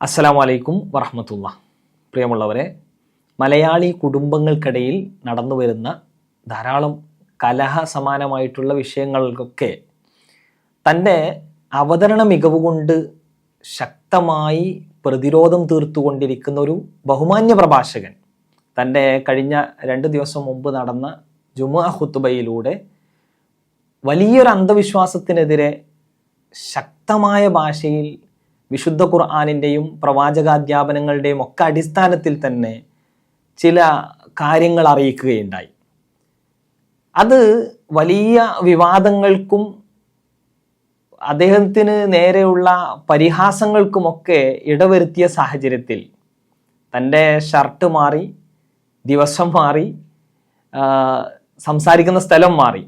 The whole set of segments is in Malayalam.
അസ്സലാമു വലൈക്കും വറഹമത്തുള്ള. പ്രിയമുള്ളവരെ മലയാളി കുടുംബങ്ങൾക്കിടയിൽ നടന്നു വരുന്ന ധാരാളം കലഹ സമാനമായിട്ടുള്ള വിഷയങ്ങൾക്കൊക്കെ തന്റെ അവതരണ മികവ് കൊണ്ട് ശക്തമായി പ്രതിരോധം തീർത്തുകൊണ്ടിരിക്കുന്ന ഒരു ബഹുമാന്യ പ്രഭാഷകൻ. തന്റെ കഴിഞ്ഞ രണ്ട് ദിവസം മുമ്പ് നടന്ന ജുമാ ഹുത്തുബയിലൂടെ വലിയൊരു അന്ധവിശ്വാസത്തിനെതിരെ ശക്തമായ ഭാഷയിൽ വിശുദ്ധ ഖുർആാനിന്റെയും പ്രവാചകാധ്യാപനങ്ങളുടെയും ഒക്കെ അടിസ്ഥാനത്തിൽ തന്നെ ചില കാര്യങ്ങൾ അറിയിക്കുകയുണ്ടായി. അത് വലിയ വിവാദങ്ങൾക്കും അദ്ദേഹത്തിന് നേരെയുള്ള പരിഹാസങ്ങൾക്കുമൊക്കെ ഇടവരുത്തിയ സാഹചര്യത്തിൽ തന്റെ ഷർട്ട് മാറി ദിവസം മാറി സംസാരിക്കുന്ന സ്ഥലം മാറി.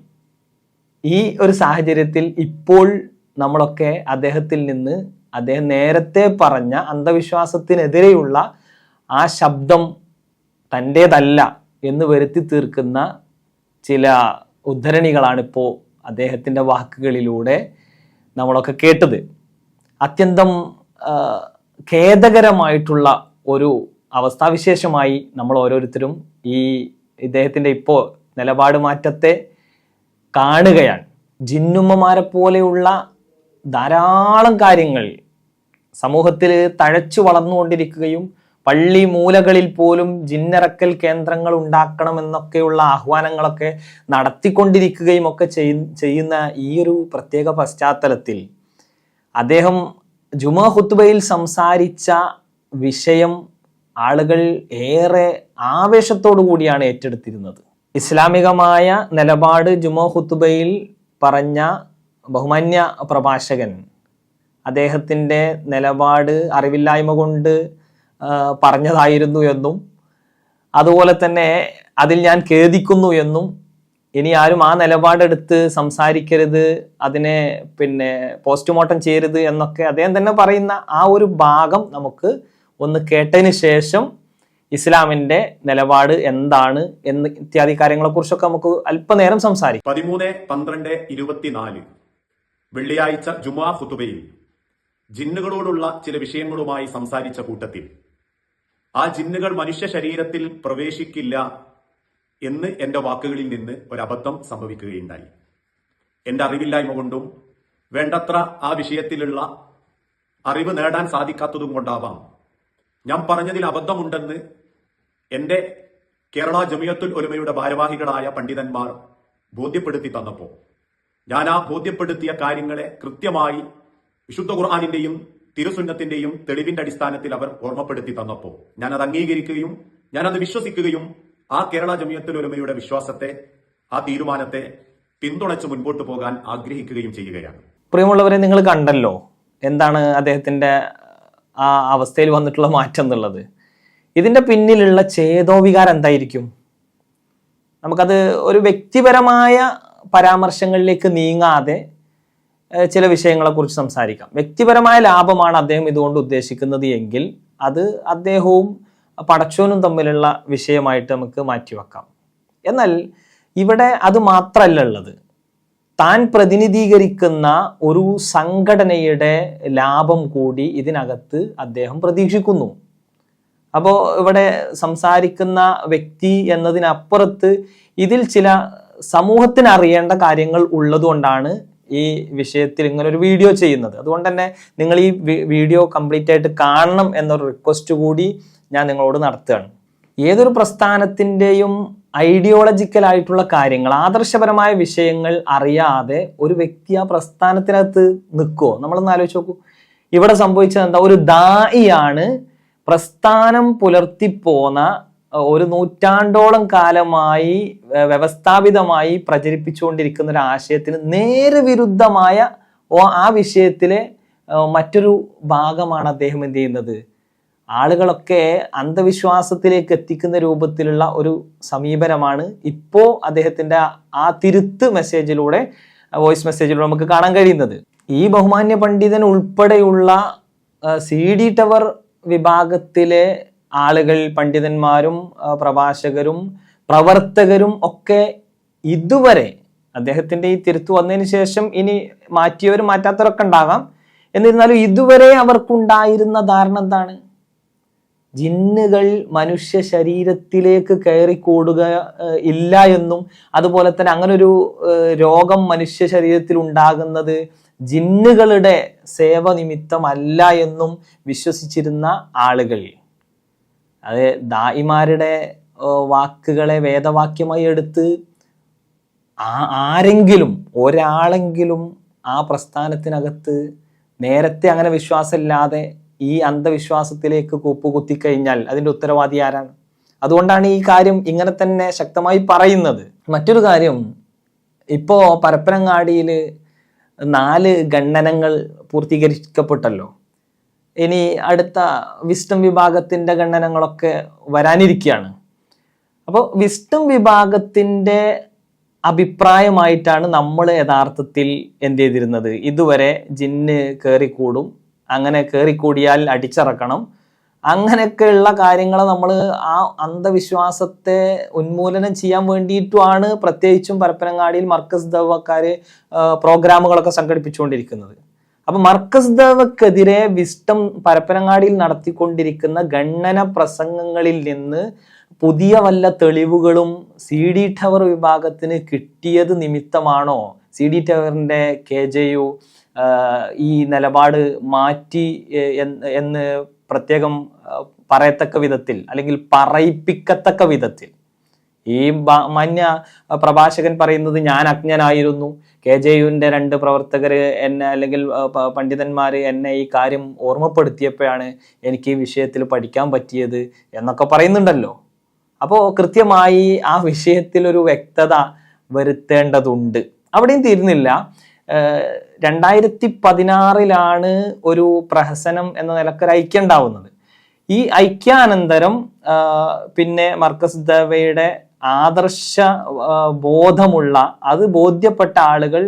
ഈ ഒരു സാഹചര്യത്തിൽ ഇപ്പോൾ നമ്മളൊക്കെ അദ്ദേഹത്തിൽ നിന്ന് അദ്ദേഹം നേരത്തെ പറഞ്ഞ അന്ധവിശ്വാസത്തിനെതിരെയുള്ള ആ ശബ്ദം തന്റേതല്ല എന്ന് വരുത്തി തീർക്കുന്ന ചില ഉദ്ധരണികളാണ് ഇപ്പോൾ അദ്ദേഹത്തിന്റെ വാക്കുകളിലൂടെ നമ്മളൊക്കെ കേട്ടത്. അത്യന്തം ഖേദകരമായിട്ടുള്ള ഒരു അവസ്ഥാവിശേഷമായി നമ്മൾ ഓരോരുത്തരും ഈ ഇദ്ദേഹത്തിന്റെ ഇപ്പോൾ നിലപാട് മാറ്റത്തെ കാണുകയാണ്. ജിന്നുമ്മമാരെ പോലെയുള്ള ധാരാളം കാര്യങ്ങൾ സമൂഹത്തിൽ തഴച്ചു വളർന്നുകൊണ്ടിരിക്കുകയും പള്ളി മൂലകളിൽ പോലും ജിന്നിറക്കൽ കേന്ദ്രങ്ങൾ ഉണ്ടാക്കണമെന്നൊക്കെയുള്ള ആഹ്വാനങ്ങളൊക്കെ നടത്തിക്കൊണ്ടിരിക്കുകയും ഒക്കെ ചെയ്യുന്ന ഈ ഒരു പ്രത്യേക പശ്ചാത്തലത്തിൽ അദ്ദേഹം ജുമാ ഹുത്തുബയിൽ സംസാരിച്ച വിഷയം ആളുകൾ ഏറെ ആവേശത്തോടു കൂടിയാണ് ഏറ്റെടുത്തിരുന്നത്. ഇസ്ലാമികമായ നിലപാട് ജുമാ ഹുത്തുബയിൽ പറഞ്ഞ ബഹുമാന്യ പ്രഭാഷകൻ അദ്ദേഹത്തിന്റെ നിലപാട് അറിവില്ലായ്മ കൊണ്ട് പറഞ്ഞതായിരുന്നു എന്നും അതുപോലെ തന്നെ അതിൽ ഞാൻ ഖേദിക്കുന്നു എന്നും ഇനി ആരും ആ നിലപാടെടുത്ത് സംസാരിക്കരുത് അതിനെ പിന്നെ പോസ്റ്റ്മോർട്ടം ചെയ്യരുത് എന്നൊക്കെ അദ്ദേഹം തന്നെ പറയുന്ന ആ ഒരു ഭാഗം നമുക്ക് ഒന്ന് കേട്ടതിന് ശേഷം ഇസ്ലാമിന്റെ നിലപാട് എന്താണ് എന്ന് ഇത്യാദി കാര്യങ്ങളെക്കുറിച്ചൊക്കെ നമുക്ക് അല്പനേരം സംസാരിക്കാം. പതിമൂന്ന് പന്ത്രണ്ട് ഇരുപത്തിനാല്. വെള്ളിയാഴ്ച ജുമാ ഖുതുബയിൽ ജിന്നുകളോടുള്ള ചില വിഷയങ്ങളുമായി സംസാരിച്ച കൂട്ടത്തിൽ ആ ജിന്നുകൾ മനുഷ്യ ശരീരത്തിൽ പ്രവേശിക്കില്ല എന്ന് എന്റെ വാക്കുകളിൽ നിന്ന് ഒരബദ്ധം സംഭവിക്കുകയുണ്ടായി. എന്റെ അറിവില്ലായ്മ കൊണ്ടും വേണ്ടത്ര ആ വിഷയത്തിലുള്ള അറിവ് നേടാൻ സാധിക്കാത്തതും കൊണ്ടാവാം. ഞാൻ പറഞ്ഞതിൽ അബദ്ധമുണ്ടെന്ന് എന്റെ കേരള ജമിയത്തുൽ ഒരുമയുടെ ഭാരവാഹികളായ പണ്ഡിതന്മാർ ബോധ്യപ്പെടുത്തി തന്നപ്പോൾ. ഞാൻ ആ ബോധ്യപ്പെടുത്തിയ കാര്യങ്ങളെ കൃത്യമായി വിശുദ്ധ ഖുർആാനിന്റെയും തിരുസുന്നത്തിന്റെയും തെളിവിന്റെ അടിസ്ഥാനത്തിൽ അവർ ഓർമ്മപ്പെടുത്തി തന്നപ്പോൾ ഞാൻ അത് അംഗീകരിക്കുകയും ഞാൻ അത് വിശ്വസിക്കുകയും ആ കേരള ജമിയത്തിൽ ഒരുമയുടെ വിശ്വാസത്തെ ആ തീരുമാനത്തെ പിന്തുണച്ച് മുൻപോട്ട് പോകാൻ ആഗ്രഹിക്കുകയും ചെയ്യുകയാണ്. പ്രിയമുള്ളവരെ നിങ്ങൾ കണ്ടല്ലോ എന്താണ് അദ്ദേഹത്തിന്റെ ആ അവസ്ഥയിൽ വന്നിട്ടുള്ള മാറ്റം എന്നുള്ളത്. ഇതിന്റെ പിന്നിലുള്ള ചേതോവികാരം എന്തായിരിക്കും? നമുക്കത് ഒരു വ്യക്തിപരമായ പരാമർശങ്ങളിലേക്ക് നീങ്ങാതെ ചില വിഷയങ്ങളെക്കുറിച്ച് സംസാരിക്കാം. വ്യക്തിപരമായ ലാഭമാണ് അദ്ദേഹം ഇതുകൊണ്ട് ഉദ്ദേശിക്കുന്നത് എങ്കിൽ അത് അദ്ദേഹവും പടച്ചോനും തമ്മിലുള്ള വിഷയമായിട്ട് നമുക്ക് മാറ്റിവെക്കാം എന്നാൽ ഇവിടെ അത് മാത്രമല്ല ഉള്ളത്. താൻ പ്രതിനിധീകരിക്കുന്ന ഒരു സംഘടനയുടെ ലാഭം കൂടി ഇതിനകത്ത് അദ്ദേഹം പ്രതീക്ഷിക്കുന്നു. അപ്പോൾ ഇവിടെ സംസാരിക്കുന്ന വ്യക്തി എന്നതിനപ്പുറത്ത് ഇതിൽ ചില സമൂഹത്തിന് അറിയേണ്ട കാര്യങ്ങൾ ഉള്ളതുകൊണ്ടാണ് ഈ വിഷയത്തിൽ ഇങ്ങനെ ഒരു വീഡിയോ ചെയ്യുന്നത്. അതുകൊണ്ട് തന്നെ നിങ്ങൾ ഈ വീഡിയോ കംപ്ലീറ്റ് ആയിട്ട് കാണണം എന്നൊരു റിക്വസ്റ്റ് കൂടി ഞാൻ നിങ്ങളോട് നടത്തുകയാണ്. ഏതൊരു പ്രസ്ഥാനത്തിന്റെയും ഐഡിയോളജിക്കൽ ആയിട്ടുള്ള കാര്യങ്ങൾ ആദർശപരമായ വിഷയങ്ങൾ അറിയാതെ ഒരു വ്യക്തി ആ പ്രസ്ഥാനത്തിനകത്ത് നിൽക്കുമോ നമ്മളൊന്ന് ആലോചിച്ച് നോക്കൂ. ഇവിടെ സംഭവിച്ചത് എന്താ? ഒരു ദായിയാണ് പ്രസ്ഥാനം പുലർത്തിപ്പോന്ന ഒരു നൂറ്റാണ്ടോളം കാലമായി വ്യവസ്ഥാപിതമായി പ്രചരിപ്പിച്ചുകൊണ്ടിരിക്കുന്ന ഒരു ആശയത്തിന് നേരെ വിരുദ്ധമായ ആ വിഷയത്തിലെ മറ്റൊരു ഭാഗമാണ് അദ്ദേഹം എന്ത് ചെയ്യുന്നത്? ആളുകളൊക്കെ അന്ധവിശ്വാസത്തിലേക്ക് എത്തിക്കുന്ന രൂപത്തിലുള്ള ഒരു സമീപനമാണ് ഇപ്പോ അദ്ദേഹത്തിന്റെ ആ തിരുത്ത് മെസ്സേജിലൂടെ വോയിസ് മെസ്സേജിലൂടെ നമുക്ക് കാണാൻ കഴിയുന്നത്. ഈ ബഹുമാന്യ പണ്ഡിതൻ ഉൾപ്പെടെയുള്ള സി ഡി ടവർ വിഭാഗത്തിലെ ആളുകൾ പണ്ഡിതന്മാരും പ്രഭാഷകരും പ്രവർത്തകരും ഒക്കെ ഇതുവരെ അദ്ദേഹത്തിന്റെ ഈ തിരുത്തു വന്നതിന് ശേഷം ഇനി മാറ്റിയവരും മാറ്റാത്തവരൊക്കെ ഉണ്ടാകാം. എന്നിരുന്നാലും ഇതുവരെ അവർക്കുണ്ടായിരുന്ന ധാരണ എന്താണ്? ജിന്നുകൾ മനുഷ്യ ശരീരത്തിലേക്ക് കയറിക്കൂടുക ഇല്ല എന്നും അതുപോലെ തന്നെ അങ്ങനൊരു രോഗം മനുഷ്യ ശരീരത്തിൽ ഉണ്ടാകുന്നത് ജിന്നുകളുടെ സേവ നിമിത്തമല്ല എന്നും വിശ്വസിച്ചിരുന്ന ആളുകൾ. അത് ദായിമാരുടെ വാക്കുകളെ വേദവാക്യമായി എടുത്ത് ആരെങ്കിലും ഒരാളെങ്കിലും ആ പ്രസ്ഥാനത്തിനകത്ത് നേരത്തെ അങ്ങനെ വിശ്വാസമില്ലാതെ ഈ അന്ധവിശ്വാസത്തിലേക്ക് കൂപ്പുകുത്തി കഴിഞ്ഞാൽ അതിന്റെ ഉത്തരവാദി ആരാണ്? അതുകൊണ്ടാണ് ഈ കാര്യം ഇങ്ങനെ തന്നെ ശക്തമായി പറയുന്നത്. മറ്റൊരു കാര്യം ഇപ്പോൾ പരപ്പനങ്ങാടിയിൽ നാല് ഖണ്ഡനങ്ങൾ പൂർത്തീകരിക്കപ്പെട്ടല്ലോ. ഇനി അടുത്ത വിസ്റ്റം വിഭാഗത്തിന്റെ ഖണ്ഡനങ്ങളൊക്കെ വരാനിരിക്കുകയാണ്. അപ്പോൾ വിസ്റ്റം വിഭാഗത്തിന്റെ അഭിപ്രായമായിട്ടാണ് നമ്മൾ യഥാർത്ഥത്തിൽ എന്ത് ചെയ്തിരുന്നത്? ഇതുവരെ ജിന്ന് കയറിക്കൂടും അങ്ങനെ കയറിക്കൂടിയാൽ അടിച്ചിറക്കണം. അങ്ങനെയൊക്കെയുള്ള കാര്യങ്ങൾ നമ്മൾ ആ അന്ധവിശ്വാസത്തെ ഉന്മൂലനം ചെയ്യാൻ വേണ്ടിയിട്ടുമാണ് പ്രത്യേകിച്ചും പരപ്പനങ്ങാടിയിൽ മർക്കസ് ദവക്കാര് പ്രോഗ്രാമുകളൊക്കെ സംഘടിപ്പിച്ചുകൊണ്ടിരിക്കുന്നത്. അപ്പൊ മർക്കസ് ദവക്കെതിരെ വിസ്റ്റം പരപ്പനങ്ങാടിയിൽ നടത്തിക്കൊണ്ടിരിക്കുന്ന ഗണ്ണന പ്രസംഗങ്ങളിൽ നിന്ന് പുതിയ വല്ല തെളിവുകളും സി ഡി ടവർ വിഭാഗത്തിന് കിട്ടിയത് നിമിത്തമാണോ? സി ഡി ടവറിന്റെ കെ ജെ യു ഈ നിലപാട് മാറ്റി എന്ന് പ്രത്യേകം പറയത്തക്ക വിധത്തിൽ അല്ലെങ്കിൽ പറയിപ്പിക്കത്തക്ക വിധത്തിൽ. ഈ മാന്യ പ്രഭാഷകൻ പറയുന്നത് ഞാൻ അജ്ഞനായിരുന്നു. കെ ജെ യുവിന്റെ രണ്ട് പ്രവർത്തകർ എന്നെ അല്ലെങ്കിൽ പണ്ഡിതന്മാർ എന്നെ ഈ കാര്യം ഓർമ്മപ്പെടുത്തിയപ്പോഴാണ് എനിക്ക് ഈ വിഷയത്തിൽ പഠിക്കാൻ പറ്റിയത് എന്നൊക്കെ പറയുന്നുണ്ടല്ലോ. അപ്പോൾ കൃത്യമായി ആ വിഷയത്തിൽ ഒരു വ്യക്തത വരുത്തേണ്ടതുണ്ട്. അവിടെയും തീരുന്നില്ല. രണ്ടായിരത്തി പതിനാറിലാണ് ഒരു പ്രഹസനം എന്ന നിലക്കൊരു ഐക്യം ഉണ്ടാവുന്നത് ഈ ഐക്യാനന്തരം പിന്നെ മർക്കസ് ദവയുടെ ആദർശ ബോധമുള്ള അത് ബോധ്യപ്പെട്ട ആളുകൾ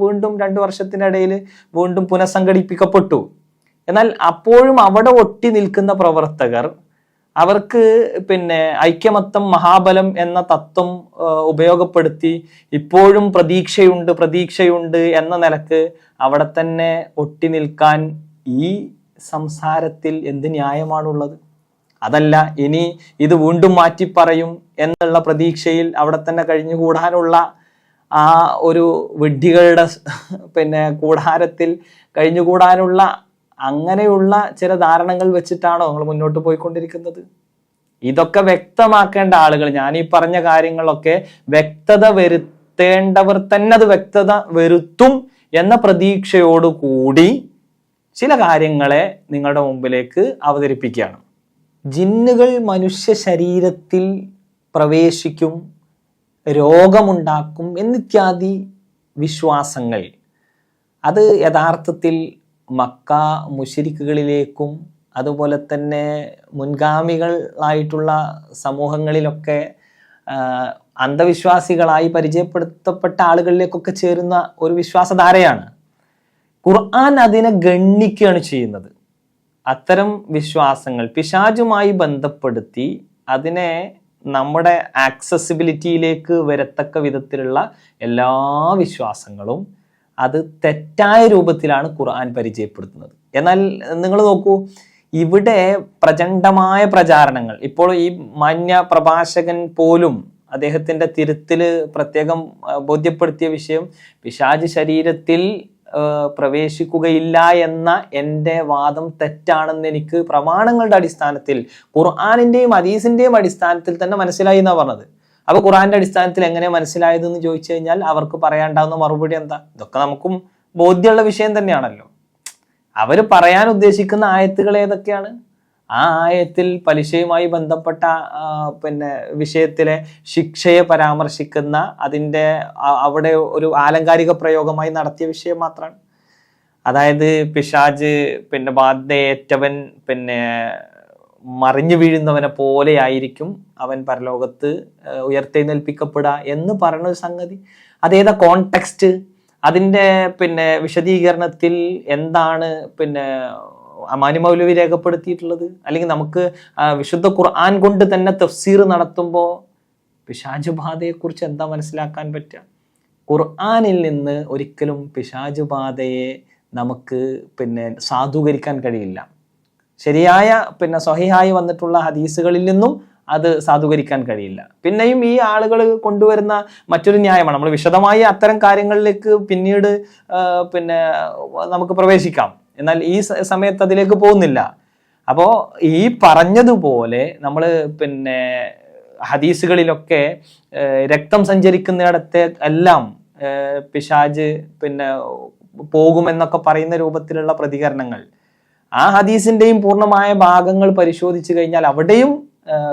വീണ്ടും രണ്ടു വർഷത്തിനിടയിൽ വീണ്ടും പുനഃസംഘടിപ്പിക്കപ്പെട്ടു. എന്നാൽ അപ്പോഴും അവിടെ ഒട്ടി നിൽക്കുന്ന പ്രവർത്തകർ അവർക്ക് പിന്നെ ഐക്യമത്തം മഹാബലം എന്ന തത്വം ഉപയോഗപ്പെടുത്തി ഇപ്പോഴും പ്രതീക്ഷയുണ്ട് പ്രതീക്ഷയുണ്ട് എന്ന നിലയ്ക്ക് അവിടെ തന്നെ ഒട്ടി നിൽക്കാൻ ഈ സംസാരത്തിൽ എന്ത് ന്യായമാണുള്ളത്? അതല്ല ഇനി ഇത് വീണ്ടും മാറ്റി പറയും എന്നുള്ള പ്രതീക്ഷയിൽ അവിടെ തന്നെ കഴിഞ്ഞുകൂടാനുള്ള ആ ഒരു വിഡ്ഢികളുടെ പിന്നെ കൂടാരത്തിൽ കഴിഞ്ഞുകൂടാനുള്ള അങ്ങനെയുള്ള ചില ധാരണകൾ വെച്ചിട്ടാണോ നിങ്ങൾ മുന്നോട്ട് പോയിക്കൊണ്ടിരിക്കുന്നത്? ഇതൊക്കെ വ്യക്തമാക്കേണ്ട ആളുകൾ ഞാൻ ഈ പറഞ്ഞ കാര്യങ്ങളൊക്കെ വ്യക്തത വരുത്തേണ്ടവർ തന്നെ അത് വ്യക്തത വരുത്തും എന്ന പ്രതീക്ഷയോടുകൂടി ചില കാര്യങ്ങളെ നിങ്ങളുടെ മുമ്പിലേക്ക് അവതരിപ്പിക്കുകയാണ്. ജിന്നുകൾ മനുഷ്യ ശരീരത്തിൽ പ്രവേശിക്കും രോഗമുണ്ടാക്കും എന്നിത്യാദി വിശ്വാസങ്ങൾ. അത് യഥാർത്ഥത്തിൽ മക്ക മുഷരിക്കുകളിലേക്കും അതുപോലെ തന്നെ മുൻഗാമികളായിട്ടുള്ള സമൂഹങ്ങളിലൊക്കെ അന്ധവിശ്വാസികളായി പരിചയപ്പെടുത്തപ്പെട്ട ആളുകളിലേക്കൊക്കെ ചേരുന്ന ഒരു വിശ്വാസധാരയാണ്. ഖുർആൻ അതിനെ ഗണ്ണിക്കുകയാണ് ചെയ്യുന്നത്. അത്തരം വിശ്വാസങ്ങൾ പിശാചുമായി ബന്ധപ്പെടുത്തി അതിനെ നമ്മുടെ ആക്സസിബിലിറ്റിയിലേക്ക് വരത്തക്ക വിധത്തിലുള്ള എല്ലാ വിശ്വാസങ്ങളും അത് തെറ്റായ രൂപത്തിലാണ് ഖുർആൻ പരിചയപ്പെടുത്തുന്നത്. എന്നാൽ നിങ്ങൾ നോക്കൂ ഇവിടെ പ്രചണ്ഡമായ പ്രചാരണങ്ങൾ ഇപ്പോൾ ഈ മാന്യ പ്രഭാഷകൻ പോലും അദ്ദേഹത്തിന്റെ തിരുത്തിൽ പ്രത്യേകം ബോധ്യപ്പെടുത്തിയ വിഷയം പിശാജ് ശരീരത്തിൽ പ്രവേശിക്കുകയില്ല എന്ന എന്റെ വാദം തെറ്റാണെന്ന് എനിക്ക് പ്രമാണങ്ങളുടെ അടിസ്ഥാനത്തിൽ ഖുർആാനിന്റെയും അദീസിന്റെയും അടിസ്ഥാനത്തിൽ തന്നെ മനസ്സിലായി എന്നാണ് പറഞ്ഞത്. അപ്പോൾ ഖുർആാന്റെ അടിസ്ഥാനത്തിൽ എങ്ങനെ മനസ്സിലായതെന്ന് ചോദിച്ചു കഴിഞ്ഞാൽ അവർക്ക് പറയാണ്ടാവുന്ന മറുപടി എന്താ? ഇതൊക്കെ നമുക്കും ബോധ്യമുള്ള വിഷയം തന്നെയാണല്ലോ. അവർ പറയാൻ ഉദ്ദേശിക്കുന്ന ആയത്തുകൾ ഏതൊക്കെയാണ്? ആ ആയത്തിൽ പലിശയുമായി ബന്ധപ്പെട്ട പിന്നെ വിഷയത്തിലെ ശിക്ഷയെ പരാമർശിക്കുന്ന അതിന്റെ അവിടെ ഒരു ആലങ്കാരിക പ്രയോഗമായി നടത്തിയ വിഷയം മാത്രമാണ്. അതായത് പിശാജ് പിന്നെ ബാധയേറ്റവൻ പിന്നെ മറിഞ്ഞു വീഴുന്നവനെ പോലെ ആയിരിക്കും അവൻ പരലോകത്ത് ഉയർത്തെഴുന്നേൽപ്പിക്കപ്പെടുക എന്ന് പറയുന്ന ഒരു സംഗതി. അതേതാ കോണ്ടെക്സ്റ്റ് അതിന്റെ പിന്നെ വിശദീകരണത്തിൽ എന്താണ് പിന്നെ അമാനി മൗലവി രേഖപ്പെടുത്തിയിട്ടുള്ളത്? അല്ലെങ്കിൽ നമുക്ക് വിശുദ്ധ ഖുർആൻ കൊണ്ട് തന്നെ തഫ്സീർ നടത്തുമ്പോൾ പിശാജ് ബാധയെക്കുറിച്ച് എന്താ മനസ്സിലാക്കാൻ പറ്റുക? ഖുർആാനിൽ നിന്ന് ഒരിക്കലും പിശാജ് ബാധയെ നമുക്ക് പിന്നെ സാധൂകരിക്കാൻ കഴിയില്ല. ശരിയായ പിന്നെ സ്വഹിയായി വന്നിട്ടുള്ള ഹദീസുകളിൽ നിന്നും അത് സാധൂകരിക്കാൻ കഴിയില്ല. പിന്നെയും ഈ ആളുകൾ കൊണ്ടുവരുന്ന മറ്റൊരു ന്യായമാണ്. നമ്മൾ വിശദമായി അത്തരം കാര്യങ്ങളിലേക്ക് പിന്നീട് പിന്നെ നമുക്ക് പ്രവേശിക്കാം. എന്നാൽ ഈ സമയത്ത് അതിലേക്ക് പോകുന്നില്ല. അപ്പോൾ ഈ പറഞ്ഞതുപോലെ നമ്മൾ പിന്നെ ഹദീസുകളിലൊക്കെ രക്തം സഞ്ചരിക്കുന്നിടത്തെ എല്ലാം പിശാജ് പിന്നെ പോകുമെന്നൊക്കെ പറയുന്ന രൂപത്തിലുള്ള പ്രതികരണങ്ങൾ ആ ഹദീസിന്റെയും പൂർണമായ ഭാഗങ്ങൾ പരിശോധിച്ചു കഴിഞ്ഞാൽ അവിടെയും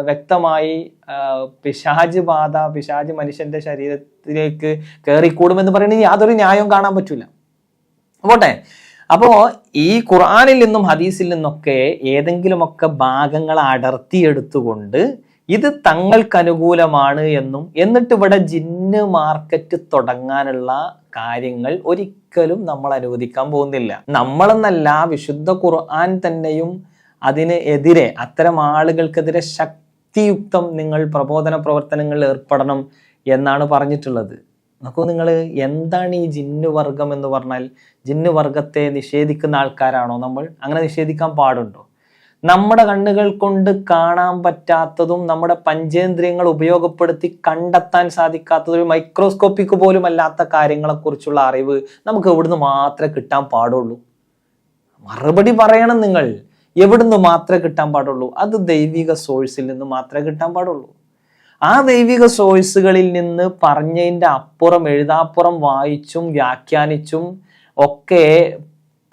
വ്യക്തമായി പിശാജ് ബാധ പിശാജ് മനുഷ്യന്റെ ശരീരത്തിലേക്ക് കയറിക്കൂടുമെന്ന് പറയുന്നത് യാതൊരു ന്യായവും കാണാൻ പറ്റൂല. പോട്ടെ? അപ്പോ ഈ ഖുറാനിൽ നിന്നും ഹദീസിൽ നിന്നൊക്കെ ഏതെങ്കിലുമൊക്കെ ഭാഗങ്ങൾ അടർത്തിയെടുത്തുകൊണ്ട് ഇത് തങ്ങൾക്ക് അനുകൂലമാണ് എന്നും എന്നിട്ട് ഇവിടെ ജിന്ന് മാർക്കറ്റ് തുടങ്ങാനുള്ള കാര്യങ്ങൾ ഒരിക്കലും നമ്മൾ അനുവദിക്കാൻ പോകുന്നില്ല. നമ്മളെന്നല്ല വിശുദ്ധ ഖുർആൻ തന്നെയും അതിന് എതിരെ അത്തരം ആളുകൾക്കെതിരെ ശക്തിയുക്തം നിങ്ങൾ പ്രബോധന പ്രവർത്തനങ്ങളിൽ ഏർപ്പെടണം എന്നാണ് പറഞ്ഞിട്ടുള്ളത്. നോക്കൂ നിങ്ങൾ എന്താണ് ഈ ജിന്നു വർഗം എന്ന് പറഞ്ഞാൽ? ജിന്നു വർഗത്തെ നിഷേധിക്കുന്ന ആൾക്കാരാണോ നമ്മൾ? അങ്ങനെ നിഷേധിക്കാൻ പാടുണ്ടോ? നമ്മുടെ കണ്ണുകൾ കൊണ്ട് കാണാൻ പറ്റാത്തതും നമ്മുടെ പഞ്ചേന്ദ്രിയങ്ങൾ ഉപയോഗപ്പെടുത്തി കണ്ടെത്താൻ സാധിക്കാത്തതും മൈക്രോസ്കോപ്പിക്ക് പോലും അല്ലാത്ത കാര്യങ്ങളെക്കുറിച്ചുള്ള അറിവ് നമുക്ക് എവിടുന്ന് മാത്രമേ കിട്ടാൻ പാടുള്ളൂ? മറുപടി പറയണം നിങ്ങൾ. എവിടുന്ന് മാത്രമേ കിട്ടാൻ പാടുള്ളൂ? അത് ദൈവിക സോഴ്സിൽ നിന്ന് മാത്രമേ കിട്ടാൻ പാടുള്ളൂ. ആ ദൈവിക സോഴ്സുകളിൽ നിന്ന് പറഞ്ഞതിന്റെ അപ്പുറം എഴുതാപ്പുറം വായിച്ചും വ്യാഖ്യാനിച്ചും ഒക്കെ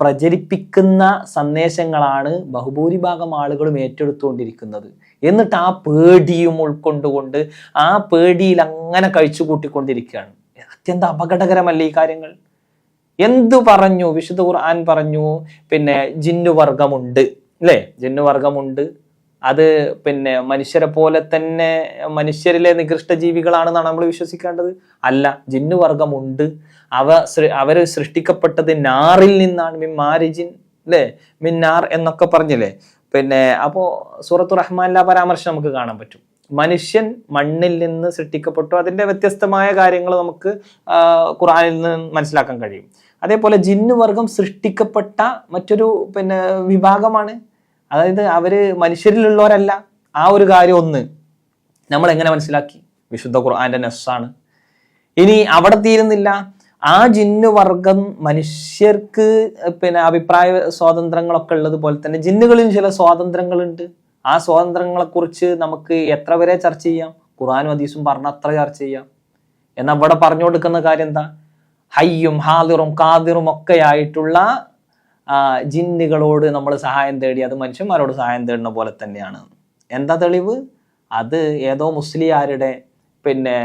പ്രചരിപ്പിക്കുന്ന സന്ദേശങ്ങളാണ് ബഹുഭൂരിഭാഗം ആളുകളും ഏറ്റെടുത്തുകൊണ്ടിരിക്കുന്നത്. എന്നിട്ട് ആ പേടിയും ഉൾക്കൊണ്ടുകൊണ്ട് ആ പേടിയിൽ അങ്ങനെ കഴിച്ചു കൂട്ടിക്കൊണ്ടിരിക്കുകയാണ് അത്യന്തം അപകടകരമല്ലേ ഈ കാര്യങ്ങൾ? എന്തു പറഞ്ഞു? വിശുദ്ധ ഖുർആൻ പറഞ്ഞു പിന്നെ ജിന്നുവർഗമുണ്ട്. അല്ലേ? ജിന്നു വർഗമുണ്ട് അത് പിന്നെ മനുഷ്യരെ പോലെ തന്നെ മനുഷ്യരിലെ നികൃഷ്ട ജീവികളാണെന്നാണ് നമ്മൾ വിശ്വസിക്കേണ്ടത്. അല്ല ജിന്നുവർഗമുണ്ട്. അവ അവർ സൃഷ്ടിക്കപ്പെട്ടത് നാറിൽ നിന്നാണ്. മിൻ മാരിജിൻ അല്ലേ മിന്നാർ എന്നൊക്കെ പറഞ്ഞില്ലേ? പിന്നെ അപ്പോൾ സൂറത്തു റഹ്മാനിലെ ആ പരാമർശം നമുക്ക് കാണാൻ പറ്റും. മനുഷ്യൻ മണ്ണിൽ നിന്ന് സൃഷ്ടിക്കപ്പെട്ടു. അതിന്റെ വ്യത്യസ്തമായ കാര്യങ്ങൾ നമുക്ക് ഖുറാനിൽ നിന്ന് മനസ്സിലാക്കാൻ കഴിയും. അതേപോലെ ജിന്നുവർഗം സൃഷ്ടിക്കപ്പെട്ട മറ്റൊരു പിന്നെ വിഭാഗമാണ് അതായത് അവർ മനുഷ്യരിലുള്ളവരല്ല. ആ ഒരു കാര്യം ഒന്ന് നമ്മൾ എങ്ങനെ മനസ്സിലാക്കി? വിശുദ്ധ ഖുർആന്റെ നെസ്സാണ്. ഇനി അവിടെ തീരുന്നില്ല. ആ ജിന്നു വർഗം മനുഷ്യർക്ക് പിന്നെ അഭിപ്രായ സ്വാതന്ത്ര്യങ്ങളൊക്കെ ഉള്ളത് പോലെ തന്നെ ജിന്നുകളിൽ ചില സ്വാതന്ത്ര്യങ്ങളുണ്ട്. ആ സ്വാതന്ത്ര്യങ്ങളെ കുറിച്ച് നമുക്ക് എത്ര വരെ ചർച്ച ചെയ്യാം? ഖുർആനും ഹദീസും പറഞ്ഞ അത്ര ചർച്ച ചെയ്യാം. എന്നാൽ ഇവിടെ പറഞ്ഞു കൊടുക്കുന്ന കാര്യം എന്താ? ഹയ്യും ഹാദിറും കാദിറും ഒക്കെ ആയിട്ടുള്ള ജിന്നുകളോട് നമ്മൾ സഹായം തേടി അത് മനുഷ്യന്മാരോട് സഹായം തേടുന്ന പോലെ തന്നെയാണ്. എന്താ തെളിവ്? അത് ഏതോ മുസ്ലിയാരുടെ പിന്നെ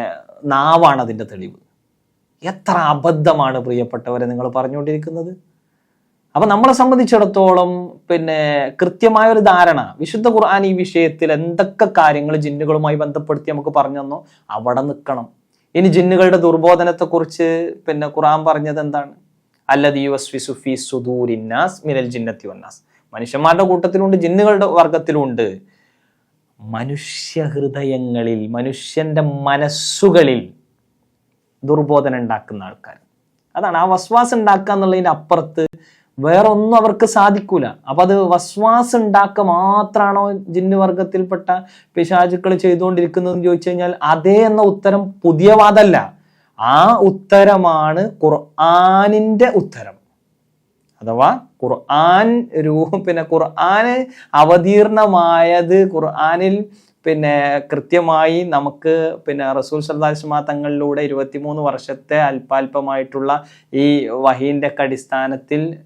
നാവാണ് അതിന്റെ തെളിവ്. എത്ര അബദ്ധമാണ് പ്രിയപ്പെട്ടവരെ നിങ്ങൾ പറഞ്ഞുകൊണ്ടിരിക്കുന്നത്? അപ്പം നമ്മളെ സംബന്ധിച്ചിടത്തോളം പിന്നെ കൃത്യമായ ഒരു ധാരണ വിശുദ്ധ ഖുർആൻ ഈ വിഷയത്തിൽ എന്തൊക്കെ കാര്യങ്ങൾ ജിന്നുകളുമായി ബന്ധപ്പെടുത്തി നമുക്ക് പറഞ്ഞു തന്നോ അവിടെ നിൽക്കണം. ഇനി ജിന്നുകളുടെ ദുർബോധനത്തെക്കുറിച്ച് പിന്നെ ഖുർആൻ പറഞ്ഞത് എന്താണ്? അല്ലദീ യുവസ്വിസു ഫീ സുദൂരിന്നാസ് മിനൽ ജിന്നത്തി വന്നാസ് മനുഷ്യന്മാരുടെ കൂട്ടത്തിലുണ്ട് ജിന്നുകളുടെ വർഗത്തിലുണ്ട്. മനുഷ്യ ഹൃദയങ്ങളിൽ മനുഷ്യന്റെ മനസ്സുകളിൽ ദുർബോധന ഉണ്ടാക്കുന്ന ആൾക്കാർ. അതാണ് ആ വസ്വാസ് ഉണ്ടാക്കുക എന്നുള്ളതിന്റെ അപ്പുറത്ത് വേറൊന്നും അവർക്ക് സാധിക്കൂല. അപ്പൊ അത് വസ്വാസ് ഉണ്ടാക്കുക മാത്രമാണോ ജിന്നു വർഗത്തിൽപ്പെട്ട പിശാചുക്കൾ ചെയ്തുകൊണ്ടിരിക്കുന്നതെന്ന് ചോദിച്ചു കഴിഞ്ഞാൽ അതേ എന്ന ഉത്തരം പുതിയ വാദമല്ല ആ ഉത്തരമാണ് ഖുർആാനിന്റെ ഉത്തരം. അഥവാ ഖുർആൻ രൂപം പിന്നെ ഖുർആന് അവതീർണമായത് ഖുർആനിൽ പിന്നെ കൃത്യമായി നമുക്ക് പിന്നെ റസൂൽ സല്ലാസ്മാ തങ്ങളിലൂടെ ഇരുപത്തിമൂന്ന് വർഷത്തെ അല്പാൽപമായിട്ടുള്ള ഈ വഹീന്റെ ഒക്കെ അടിസ്ഥാനത്തിൽ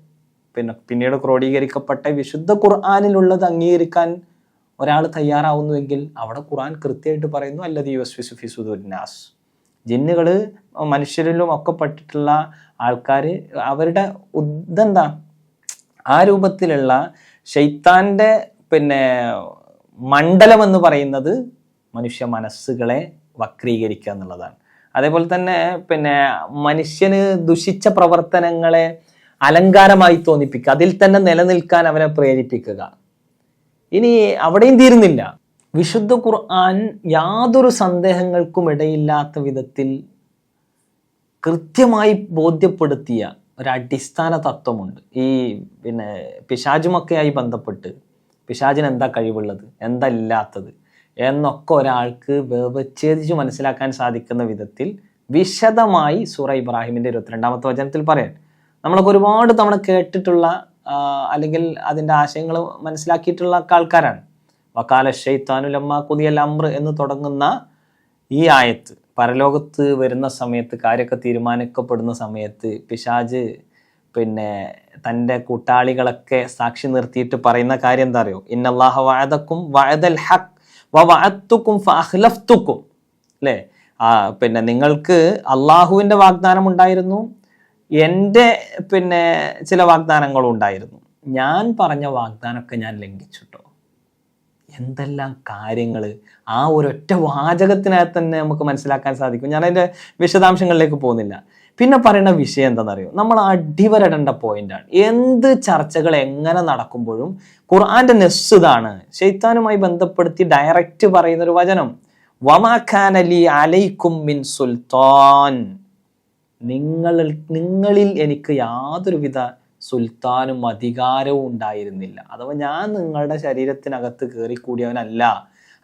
പിന്നെ പിന്നീട് ക്രോഡീകരിക്കപ്പെട്ട വിശുദ്ധ ഖുർആാനിലുള്ളത് അംഗീകരിക്കാൻ ഒരാൾ തയ്യാറാവുന്നുവെങ്കിൽ അവിടെ ഖുർആൻ കൃത്യമായിട്ട് പറയുന്നു അല്ലത് യുസ്ഫിസുഫിസുദുനാസ് ജിന്നുകൾ മനുഷ്യരിലും ഒക്കെ പെട്ടിട്ടുള്ള ആൾക്കാർ അവരുടെ ഇതെന്താ ആ രൂപത്തിലുള്ള ഷെയ്ത്താന്റെ പിന്നെ മണ്ഡലം എന്ന് പറയുന്നത് മനുഷ്യ മനസ്സുകളെ വക്രീകരിക്കുക എന്നുള്ളതാണ്. അതേപോലെ തന്നെ പിന്നെ മനുഷ്യന് ദുഷിച്ച പ്രവർത്തനങ്ങളെ അലങ്കാരമായി തോന്നിപ്പിക്കുക അതിൽ തന്നെ നിലനിൽക്കാൻ അവനെ പ്രേരിപ്പിക്കുക. ഇനി അവിടെയും തീരുന്നില്ല. വിശുദ്ധ ഖുർആൻ യാതൊരു സന്ദേഹങ്ങൾക്കും ഇടയില്ലാത്ത വിധത്തിൽ കൃത്യമായി ബോധ്യപ്പെടുത്തിയ ഒരു അടിസ്ഥാന തത്വമുണ്ട്. ഈ പിന്നെ പിശാചുമൊക്കെയായി ബന്ധപ്പെട്ട് പിശാചിന് എന്താ കഴിവുള്ളത്? എന്താ ഇല്ലാത്തത്? എന്നൊക്കെ ഒരാൾക്ക് വ്യവച്ഛേദിച്ച് മനസ്സിലാക്കാൻ സാധിക്കുന്ന വിധത്തിൽ വിശദമായി സൂറ ഇബ്രാഹിമിന്റെ ഇരുപത്തിരണ്ടാമത്തെ വചനത്തിൽ പറയാൻ. നമ്മളൊക്കെ ഒരുപാട് തവണ കേട്ടിട്ടുള്ള അല്ലെങ്കിൽ അതിന്റെ ആശയങ്ങൾ മനസ്സിലാക്കിയിട്ടുള്ള ആൾക്കാരാണ്. വക്കാല ഷെയ്ത്താനുലമ്മ കുതിയൽ അമ്ര എന്ന് തുടങ്ങുന്ന ഈ ആയത്ത് പരലോകത്ത് വരുന്ന സമയത്ത് കാര്യമൊക്കെ തീരുമാനിക്കപ്പെടുന്ന സമയത്ത് പിശാജ് പിന്നെ തന്റെ കൂട്ടാളികളൊക്കെ സാക്ഷി നിർത്തിയിട്ട് പറയുന്ന കാര്യം എന്താ അറിയോ? ഇന്നല്ലാഹ വാഴതക്കും വഅദൽ ഹഖ് വഅത്തുക്കും ഫഅഖ്ലഫ്തുക്കും അല്ലേ? ആ പിന്നെ നിങ്ങൾക്ക് അള്ളാഹുവിന്റെ വാഗ്ദാനം ഉണ്ടായിരുന്നു എന്റെ പിന്നെ ചില വാഗ്ദാനങ്ങളും ഉണ്ടായിരുന്നു. ഞാൻ പറഞ്ഞ വാഗ്ദാനമൊക്കെ ഞാൻ ലംഘിച്ചു ട്ടോ എന്തെല്ലാം കാര്യങ്ങൾ ആ ഒരൊറ്റ വാചകത്തിനകത്ത് തന്നെ നമുക്ക് മനസ്സിലാക്കാൻ സാധിക്കും. ഞാൻ അതിന്റെ വിശദാംശങ്ങളിലേക്ക് പോകുന്നില്ല. പിന്നെ പറയുന്ന വിഷയം എന്താണെന്നറിയോ? നമ്മൾ അടിവരടേണ്ട പോയിന്റാണ് എന്ത് ചർച്ചകൾ എങ്ങനെ നടക്കുമ്പോഴും ഖുർആന്റെ നെസ് ഇതാണ് ഷെയ്ത്താനുമായി ബന്ധപ്പെടുത്തി ഡയറക്റ്റ് പറയുന്ന ഒരു വചനം വമാഖാനലി അലൈക്കും മിൻ സുൽത്താൻ. നിങ്ങൾ നിങ്ങളിൽ എനിക്ക് യാതൊരുവിധ സുൽത്താനും അധികാരവും ഉണ്ടായിരുന്നില്ല. അഥവാ ഞാൻ നിങ്ങളുടെ ശരീരത്തിനകത്ത് കയറിക്കൂടിയവനല്ല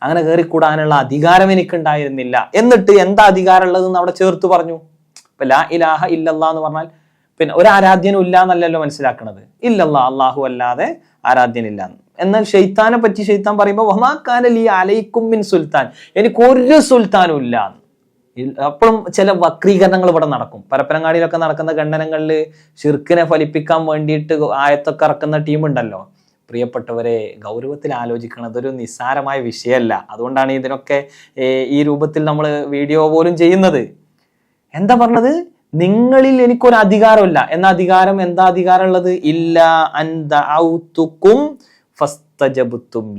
അങ്ങനെ കയറിക്കൂടാനുള്ള അധികാരം എനിക്കുണ്ടായിരുന്നില്ല. എന്നിട്ട് എന്താ അധികാരം ഉള്ളതെന്ന് അവിടെ ചേർത്ത് പറഞ്ഞു. ഇപ്പൊ ലാ ഇലാഹ ഇല്ലല്ല എന്ന് പറഞ്ഞാൽ പിന്നെ ഒരു ആരാധ്യനും ഇല്ല എന്നല്ലല്ലോ മനസ്സിലാക്കണത്. ഇല്ലല്ല അള്ളാഹു അല്ലാതെ ആരാധ്യനില്ല. എന്നാൽ ഷെയ്ത്താനെ പറ്റി ഷെയ്ത്താൻ പറയുമ്പോൾ വമാക്കാനലി അലൈക്കും മിൻ സുൽത്താൻ. എനിക്ക് ഒരു സുൽത്താനും ഇല്ല അപ്പോഴും ചില വക്രീകരണങ്ങൾ ഇവിടെ നടക്കും. പരപ്പനങ്ങാടിയിലൊക്കെ നടക്കുന്ന ഖണ്ഡനങ്ങളിൽ ഷിർക്കിനെ ഫലിപ്പിക്കാൻ വേണ്ടിയിട്ട് ആയത്തൊക്കെ ഇറക്കുന്ന ടീമുണ്ടല്ലോ പ്രിയപ്പെട്ടവരെ ഗൗരവത്തിൽ ആലോചിക്കണം. അതൊരു നിസ്സാരമായ വിഷയമല്ല. അതുകൊണ്ടാണ് ഇതിനൊക്കെ ഈ രൂപത്തിൽ നമ്മൾ വീഡിയോ പോലും ചെയ്യുന്നത്. എന്താ പറഞ്ഞത്? നിങ്ങളിൽ എനിക്കൊരു അധികാരമില്ല. എന്ന അധികാരം എന്താ അധികാരം ഉള്ളത്? ഇല്ല അന്തൗത്തുക്കും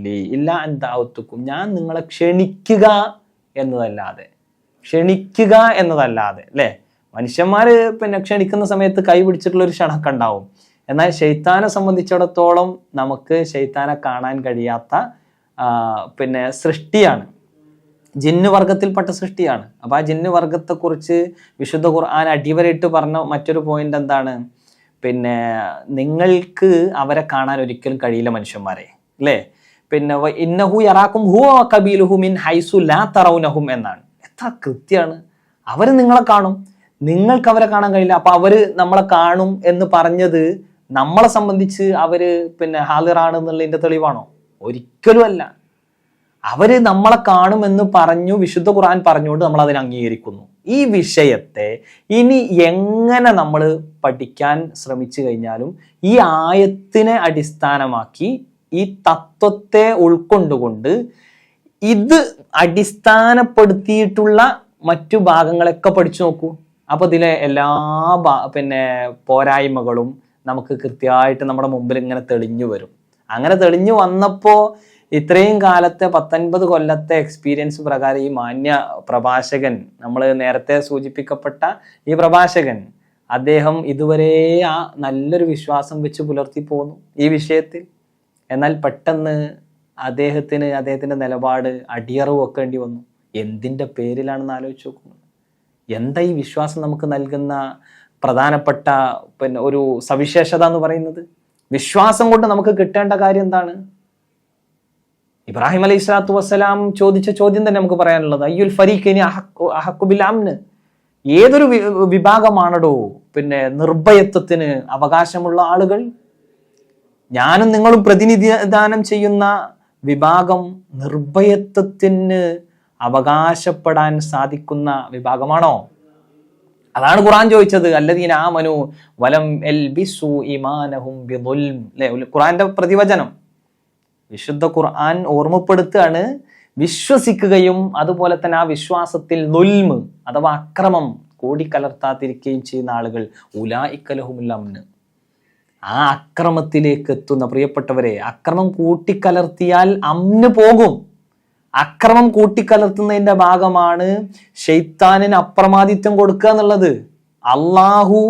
ലീ. ഇല്ല അന്തൗത്തുക്കും ഞാൻ നിങ്ങളെ ക്ഷണിക്കുക എന്നതല്ലാതെ. ക്ഷണിക്കുക എന്നതല്ലാതെ അല്ലേ? മനുഷ്യന്മാര് പിന്നെ ക്ഷണിക്കുന്ന സമയത്ത് കൈ പിടിച്ചിട്ടുള്ള ഒരു ക്ഷണമൊക്കെ ഉണ്ടാവും എന്നാൽ ഷെയ്ത്താനെ സംബന്ധിച്ചിടത്തോളം നമുക്ക് ഷെയ്ത്താനെ കാണാൻ കഴിയാത്ത പിന്നെ സൃഷ്ടിയാണ്. ജിന്നു വർഗത്തിൽപ്പെട്ട സൃഷ്ടിയാണ്. അപ്പൊ ആ ജിന്നു വർഗത്തെക്കുറിച്ച് വിശുദ്ധ ഖുർആൻ അടിവരയിട്ട് പറഞ്ഞ മറ്റൊരു പോയിന്റ് എന്താണ്? പിന്നെ നിങ്ങൾക്ക് അവരെ കാണാൻ ഒരിക്കലും കഴിയില്ല മനുഷ്യന്മാരെ അല്ലേ? പിന്നെ ഇന്നഹു യറാക്കും ഹു കബീലുഹു മിൻ ഹൈസു ലാ തറൗനഹും എന്നാണ്. എത്ര കൃത്യമാണ് അവർ നിങ്ങളെ കാണും. നിങ്ങൾക്ക് അവരെ കാണാൻ കഴിയില്ല. അപ്പൊ അവർ നമ്മളെ കാണും എന്ന് പറഞ്ഞത് നമ്മളെ സംബന്ധിച്ച് അവർ പിന്നെ ഹാലിറാണ് എന്നുള്ളതിന്റെ തെളിവാണോ? ഒരിക്കലും അല്ല. അവർ നമ്മളെ കാണുമെന്ന് പറഞ്ഞു വിശുദ്ധ ഖുർആൻ പറഞ്ഞുകൊണ്ട് നമ്മൾ അതിനെ അംഗീകരിക്കുന്നു. ഈ വിഷയത്തെ ഇനി എങ്ങനെ നമ്മൾ പഠിക്കാൻ ശ്രമിച്ചു കഴിഞ്ഞാലും ഈ ആയത്തിനെ അടിസ്ഥാനമാക്കി ഈ തത്വത്തെ ഉൾക്കൊണ്ടുകൊണ്ട് ഇത് അടിസ്ഥാനപ്പെടുത്തിയിട്ടുള്ള മറ്റു ഭാഗങ്ങളൊക്കെ പഠിച്ചു നോക്കൂ. അപ്പൊ ഇതിലെ എല്ലാ പിന്നെ പോരായ്മകളും നമുക്ക് കൃത്യമായിട്ട് നമ്മുടെ മുമ്പിൽ ഇങ്ങനെ തെളിഞ്ഞു വരും. അങ്ങനെ തെളിഞ്ഞു വന്നപ്പോ ഇത്രയും കാലത്തെ പത്തൊൻപത് കൊല്ലത്തെ എക്സ്പീരിയൻസ് പ്രകാരം ഈ മാന്യ പ്രഭാഷകൻ നമ്മൾ നേരത്തെ സൂചിപ്പിക്കപ്പെട്ട ഈ പ്രഭാഷകൻ അദ്ദേഹം ഇതുവരെ ആ നല്ലൊരു വിശ്വാസം വെച്ച് പുലർത്തി പോന്നു ഈ വിഷയത്തിൽ. എന്നാൽ പെട്ടെന്ന് അദ്ദേഹത്തിന് അദ്ദേഹത്തിന്റെ നിലപാട് അടിയറവ് വെക്കേണ്ടി വന്നു. എന്തിന്റെ പേരിലാണെന്ന് ആലോചിച്ച് നോക്കുന്നു എന്താ ഈ വിശ്വാസം നമുക്ക് നൽകുന്ന പ്രധാനപ്പെട്ട പിന്നെ ഒരു സവിശേഷത എന്ന് പറയുന്നത്? വിശ്വാസം കൊണ്ട് നമുക്ക് കിട്ടേണ്ട കാര്യം എന്താണ്? ഇബ്രാഹിം അലൈഹി സ്വലാത്തു വസ്സലാം ചോദിച്ച ചോദ്യം തന്നെ നമുക്ക് പറയാനുള്ളത്. അയ്യുൽ ഫരീഖിനി അഹക്കുബിലാമിന് ഏതൊരു വിഭാഗമാണടോ പിന്നെ നിർഭയത്വത്തിന് അവകാശമുള്ള ആളുകൾ? ഞാനും നിങ്ങളും പ്രതിനിധാനം ചെയ്യുന്ന വിഭാഗം നിർഭയത്വത്തിന് അവകാശപ്പെടാൻ സാധിക്കുന്ന വിഭാഗമാണോ? അതാണ് ഖുറാൻ ചോദിച്ചത്. അല്ലദീന വലം എൽബിസു ഇമാനഹും അല്ലെ? ഖുറാന്റെ പ്രതിവചനം. വിശുദ്ധ ഖുർആൻ ഓർമ്മപ്പെടുത്തുകയാണ് വിശ്വസിക്കുകയും അതുപോലെ തന്നെ ആ വിശ്വാസത്തിൽ നുൽമ് അഥവാ അക്രമം കൂടിക്കലർത്താതിരിക്കുകയും ചെയ്യുന്ന ആളുകൾ. ഉലായിക്കലഹുമുല്ലംന് ആ അക്രമത്തിലേക്ക് എത്തുന്ന പ്രിയപ്പെട്ടവരെ അക്രമം കൂട്ടിക്കലർത്തിയാൽ അമ്മിന് പോകും. അക്രമം കൂട്ടിക്കലർത്തുന്നതിന്റെ ഭാഗമാണ് ഷെയ്ത്താനിന് അപ്രമാദിത്വം കൊടുക്കുക എന്നുള്ളത്. അള്ളാഹു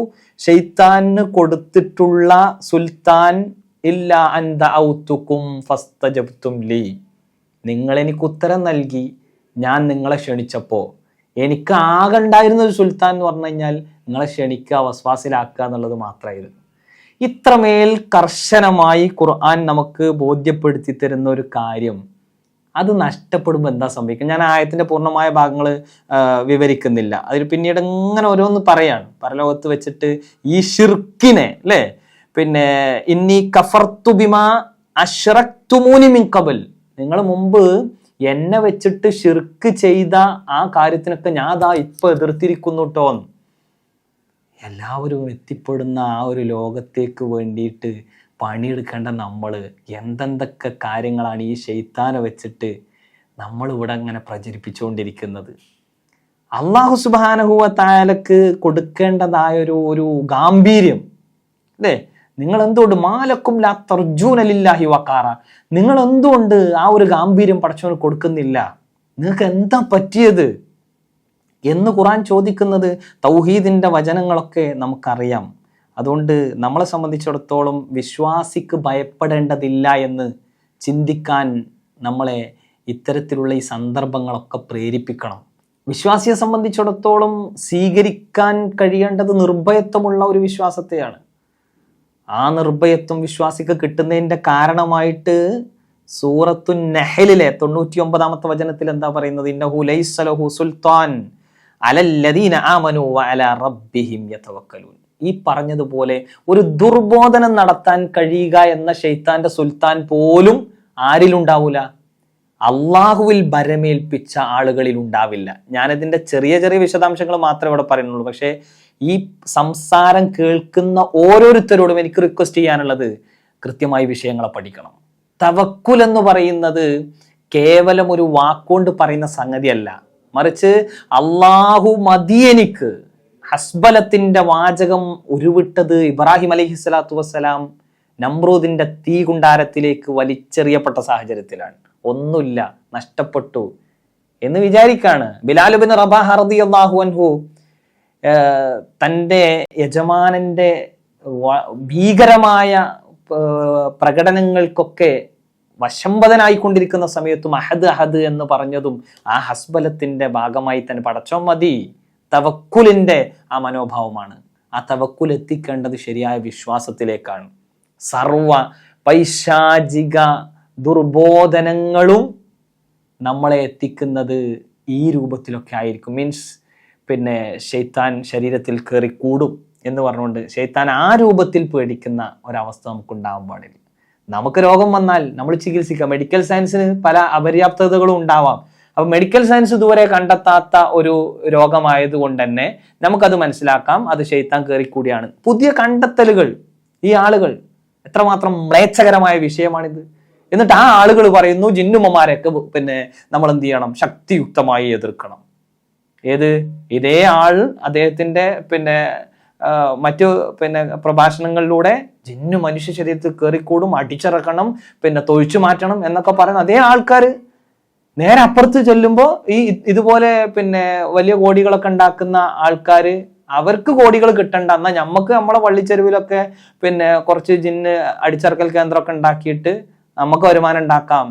ഷെയ്ത്താനിന് കൊടുത്തിട്ടുള്ള സുൽത്താൻ ഇല്ല അന്ത ഫസ്തജബ്തും ലീ. നിങ്ങൾ എനിക്ക് ഉത്തരം നൽകി ഞാൻ നിങ്ങളെ ക്ഷണിച്ചപ്പോൾ എനിക്ക് ആകെ ഉണ്ടായിരുന്ന ഒരു സുൽത്താൻ എന്ന് പറഞ്ഞു കഴിഞ്ഞാൽ നിങ്ങളെ ക്ഷണിക്കുക വസ്വാസിലാക്കുക എന്നുള്ളത് മാത്രമായിരുന്നു. ഇത്രമേൽ കർശനമായി ഖുർആൻ നമുക്ക് ബോധ്യപ്പെടുത്തി തരുന്ന ഒരു കാര്യം. അത് നഷ്ടപ്പെടുമ്പോൾ എന്താ സംഭവിക്കുക? ഞാൻ ആയത്തിന്റെ പൂർണമായ ഭാഗങ്ങൾ വിവരിക്കുന്നില്ല. അതിൽ പിന്നീട് ഇങ്ങനെ ഓരോന്ന് പറയാണ്. പരലോകത്ത് വെച്ചിട്ട് ഈ ഷിർക്കിനെ അല്ലേ? പിന്നെ ഇന്നി കഫർത്തുബിമ അഷ്റക്തുമൂനി മിൻ കബൽ നിങ്ങൾ മുമ്പ് എന്നെ വെച്ചിട്ട് ഷിർക്ക് ചെയ്ത ആ കാര്യത്തിനൊക്കെ ഞാൻ അതാ ഇപ്പൊ എതിർത്തിരിക്കുന്നു കേട്ടോ എല്ലാവരും എത്തിപ്പെടുന്ന ആ ഒരു ലോകത്തേക്ക് വേണ്ടിയിട്ട് പണിയെടുക്കേണ്ട നമ്മൾ എന്തെന്തൊക്കെ കാര്യങ്ങളാണ് ഈ ഷെയ്ത്താനെ വെച്ചിട്ട് നമ്മൾ ഇവിടെ അങ്ങനെ പ്രചരിപ്പിച്ചുകൊണ്ടിരിക്കുന്നത്. അള്ളാഹു സുബാനഹുവ താലക്ക് കൊടുക്കേണ്ടതായ ഒരു ഒരു ഗാംഭീര്യം. അല്ലേ? നിങ്ങൾ എന്തുകൊണ്ട് മാലക്കും ലാ തർജൂനലില്ലാഹി വക്കാറ നിങ്ങൾ എന്തുകൊണ്ട് ആ ഒരു ഗാംഭീര്യം പടച്ചവന് കൊടുക്കുന്നില്ല? നിങ്ങൾക്ക് എന്താ പറ്റിയത്? എന്ന് ഖുറാൻ ചോദിക്കുന്നത് തൗഹീദിന്റെ വചനങ്ങളൊക്കെ നമുക്കറിയാം. അതുകൊണ്ട് നമ്മളെ സംബന്ധിച്ചിടത്തോളം വിശ്വാസിക്ക് ഭയപ്പെടേണ്ടതില്ല എന്ന് ചിന്തിക്കാൻ നമ്മളെ ഇത്തരത്തിലുള്ള ഈ സന്ദർഭങ്ങളൊക്കെ പ്രേരിപ്പിക്കണം. വിശ്വാസിയെ സംബന്ധിച്ചിടത്തോളം സ്വീകരിക്കാൻ കഴിയേണ്ടത് നിർഭയത്വമുള്ള ഒരു വിശ്വാസത്തെയാണ്. ആ നിർഭയത്വം വിശ്വാസിക്ക് കിട്ടുന്നതിന്റെ കാരണമായിട്ട് സൂറത്തു നെഹലിലെ തൊണ്ണൂറ്റി ഒമ്പതാമത്തെ വചനത്തിൽ എന്താ പറയുന്നത്? ഇന്നഹു ലൈസലഹു സുൽത്താൻ. യതവക്കലൂൻ. ഈ പറഞ്ഞതുപോലെ ഒരു ദുർബോധനം നടത്താൻ കഴിയുക എന്ന ഷെയ്ത്താന്റെ സുൽത്താൻ പോലും ആരിലുണ്ടാവൂല? അള്ളാഹുവിൽ ഭരമേൽപ്പിച്ച ആളുകളിൽ ഉണ്ടാവില്ല. ഞാനതിന്റെ ചെറിയ ചെറിയ വിശദാംശങ്ങൾ മാത്രമേ ഇവിടെ പറയുന്നുള്ളൂ. പക്ഷേ ഈ സംസാരം കേൾക്കുന്ന ഓരോരുത്തരോടും എനിക്ക് റിക്വസ്റ്റ് ചെയ്യാനുള്ളത് കൃത്യമായി വിഷയങ്ങളെ പഠിക്കണം. തവക്കുൽ എന്ന് പറയുന്നത് കേവലം ഒരു വാക്കുകൊണ്ട് പറയുന്ന സംഗതിയല്ല. മറിച്ച് അള്ളാഹു മദിയനിക്ക് ഹസ്ബലത്തിന്റെ വാചകം ഉരുവിട്ടത് ഇബ്രാഹിം അലഹി സ്വലാത്തു വസ്സലാം നമ്രൂദിന്റെ തീ കുണ്ടാരത്തിലേക്ക് വലിച്ചെറിയപ്പെട്ട സാഹചര്യത്തിലാണ്. ഒന്നുമില്ല നഷ്ടപ്പെട്ടു എന്ന് വിചാരിക്കാണ്. ബിലാലുബിൻ റബാ ഹർദി അള്ളാഹു അൻഹു തന്റെ യജമാനന്റെ ഭീകരമായ പ്രകടനങ്ങൾക്കൊക്കെ വശംബദനായിക്കൊണ്ടിരിക്കുന്ന സമയത്തും അഹദ് അഹദ് എന്ന് പറഞ്ഞതും ആ ഹസ്ബലത്തിന്റെ ഭാഗമായി തന്നെ പടച്ചോ മതി. തവക്കുലിന്റെ ആ മനോഭാവമാണ്. ആ തവക്കുൽ എത്തിക്കേണ്ടത് ശരിയായ വിശ്വാസത്തിലേക്കാണ്. സർവ പൈശാചിക ദുർബോധനങ്ങളും നമ്മളെ എത്തിക്കുന്നത് ഈ രൂപത്തിലൊക്കെ ആയിരിക്കും. മീൻസ് പിന്നെ ഷെയ്ത്താൻ ശരീരത്തിൽ കയറി കൂടും എന്ന് പറഞ്ഞുകൊണ്ട് ഷെയ്ത്താൻ ആ രൂപത്തിൽ പേടിക്കുന്ന ഒരവസ്ഥ നമുക്ക് ഉണ്ടാവാൻ പാടില്ല. നമുക്ക് രോഗം വന്നാൽ നമ്മൾ ചികിത്സിക്കാം. മെഡിക്കൽ സയൻസിന് പല അപര്യാപ്തതകളും ഉണ്ടാവാം. അപ്പൊ മെഡിക്കൽ സയൻസ് ഇതുവരെ കണ്ടെത്താത്ത ഒരു രോഗമായതുകൊണ്ട് തന്നെ നമുക്കത് മനസ്സിലാക്കാം. അത് ശൈത്താൻ കയറിക്കൂടിയാണ്. പുതിയ കണ്ടെത്തലുകൾ ഈ ആളുകൾ എത്രമാത്രം മ്ലേച്ഛകരമായ വിഷയമാണിത്. എന്നിട്ട് ആ ആളുകൾ പറയുന്നു ജിന്നുമ്മമാരെയൊക്കെ പിന്നെ നമ്മൾ എന്ത് ചെയ്യണം? ശക്തിയുക്തമായി എതിർക്കണം. ഏത്? ഇതേ ആൾ അദ്ദേഹത്തിന്റെ പിന്നെ മറ്റു പിന്നെ പ്രഭാഷണങ്ങളിലൂടെ ജിന്നു മനുഷ്യ ശരീരത്തിൽ കയറിക്കൂടും അടിച്ചിറക്കണം പിന്നെ തൊഴിച്ചു മാറ്റണം എന്നൊക്കെ പറയുന്ന അതേ ആൾക്കാർ നേരെ അപ്പുറത്ത് ചെല്ലുമ്പോൾ ഈ ഇതുപോലെ പിന്നെ വലിയ കോടികളൊക്കെ ഉണ്ടാക്കുന്ന ആൾക്കാർ അവർക്ക് കോടികൾ കിട്ടണ്ട എന്നാൽ ഞമ്മക്ക് നമ്മളെ വള്ളിച്ചെരുവിലൊക്കെ പിന്നെ കുറച്ച് ജിന്ന് അടിച്ചിറക്കൽ കേന്ദ്രമൊക്കെ ഉണ്ടാക്കിയിട്ട് നമുക്ക് വരുമാനം ഉണ്ടാക്കാം